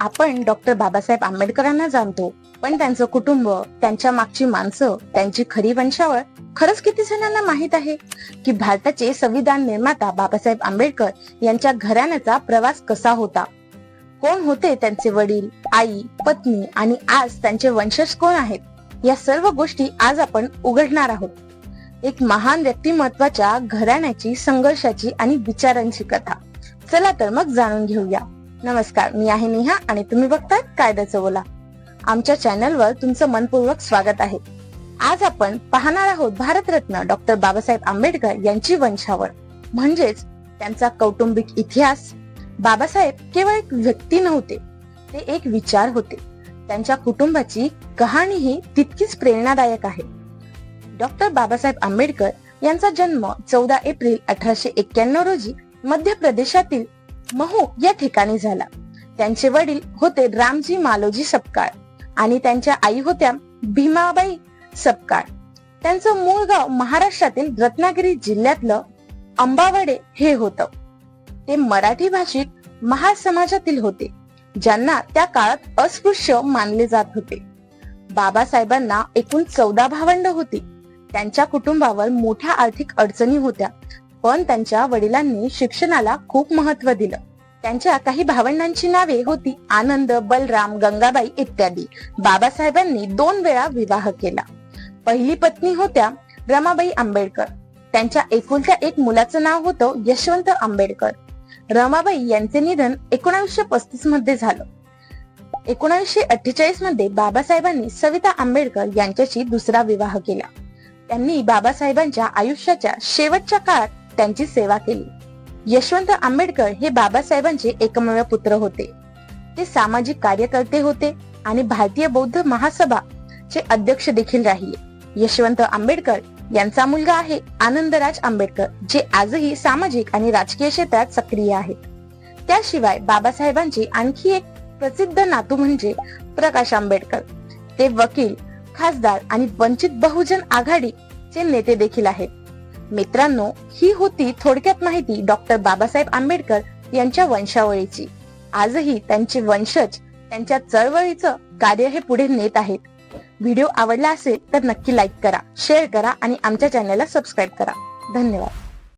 आपण डॉक्टर बाबासाहेब आंबेडकरांना जाणतो पण त्यांचं कुटुंब त्यांच्या मागची माणसं त्यांची खरी वंशावळ खरंच किती जणांना माहीत आहे? की भारताचे संविधान निर्माता बाबासाहेब आंबेडकर यांच्या घराण्याचा प्रवास कसा होता? कोण होते त्यांचे वडील आई पत्नी आणि आज त्यांचे वंशज कोण आहेत? या सर्व गोष्टी आज आपण उघडणार आहोत. एक महान व्यक्तिमत्वाच्या घराण्याची संघर्षाची आणि विचारांची कथा. चला तर मग जाणून घेऊया. नमस्कार मी आहे नेहा आणि तुम्ही बघताय कायद्याचं बोला आमच्या चॅनलवर तुमचं मनपूर्वक स्वागत आहे. आज आपण पाहणार आहोत भारतरत्न डॉक्टर बाबासाहेब आंबेडकर यांची वंशावळ. म्हणजेच त्यांचा कौटुंबिक इतिहास. बाबासाहेब केवळ एक व्यक्ती नव्हते ते एक विचार होते. त्यांच्या कुटुंबाची कहाणी ही तितकीच प्रेरणादायक आहे. डॉक्टर बाबासाहेब आंबेडकर यांचा जन्म चौदा एप्रिल अठराशे एक्क्याण्णव रोजी मध्य प्रदेशातील महू या ठिकाणी झाला. त्यांचे वडील होते रामजी मालोजी सपकाळ आणि त्यांच्या आई होत्या भीमाबाई सपकाळ. त्यांचं मूळ गाव महाराष्ट्रातील रत्नागिरी जिल्ह्यातलं अंबावडे हे होतं. ते मराठी भाषिक महासमाजातील होते ज्यांना त्या काळात अस्पृश्य मानले जात होते. बाबासाहेबांना एकूण चौदा भावंड होती. त्यांच्या कुटुंबावर मोठ्या आर्थिक अडचणी होत्या. पण त्यांच्या वडिलांनी शिक्षणाला खूप महत्त्व दिलं. त्यांच्या काही भावंडांची नावे होती आनंद बलराम गंगाबाई इत्यादी. बाबासाहेबांनी दोन वेळा विवाह केला. पहिली पत्नी होत्या रमाबाई आंबेडकर. त्यांच्या एकुलत्या एक मुलाचं नाव होतं यशवंत आंबेडकर. रमाबाई यांचे निधन एकोणावीसशे पस्तीसमध्ये झालं. एकोणावीसशे अठ्ठेचाळीसमध्ये बाबासाहेबांनी सविता आंबेडकर यांच्याशी दुसरा विवाह केला. त्यांनी बाबासाहेबांच्या आयुष्याच्या शेवटच्या काळात त्यांची सेवा केली. यशवंत आंबेडकर हे बाबासाहेबांचे एकमेव पुत्र होते. ते सामाजिक कार्यकर्ते होते आणि भारतीय बौद्ध महासभा चे अध्यक्ष देखील राहिले. यशवंत आंबेडकर यांचा मुलगा आहे आनंदराज आंबेडकर जे आजही सामाजिक आणि राजकीय क्षेत्रात सक्रिय आहेत. त्याशिवाय बाबासाहेबांचे आणखी एक प्रसिद्ध नातू म्हणजे प्रकाश आंबेडकर. ते वकील खासदार आणि वंचित बहुजन आघाडी चे नेते देखील आहेत. मित्रांनो ही होती थोडक्यात माहिती डॉक्टर बाबासाहेब आंबेडकर यांच्या वंशावळीची. आजही त्यांचे वंशज त्यांच्या चळवळीचं कार्य हे पुढे नेत आहेत. व्हिडिओ आवडला असेल तर नक्की लाईक करा शेअर करा आणि आमच्या चॅनलला सबस्क्राईब करा. धन्यवाद.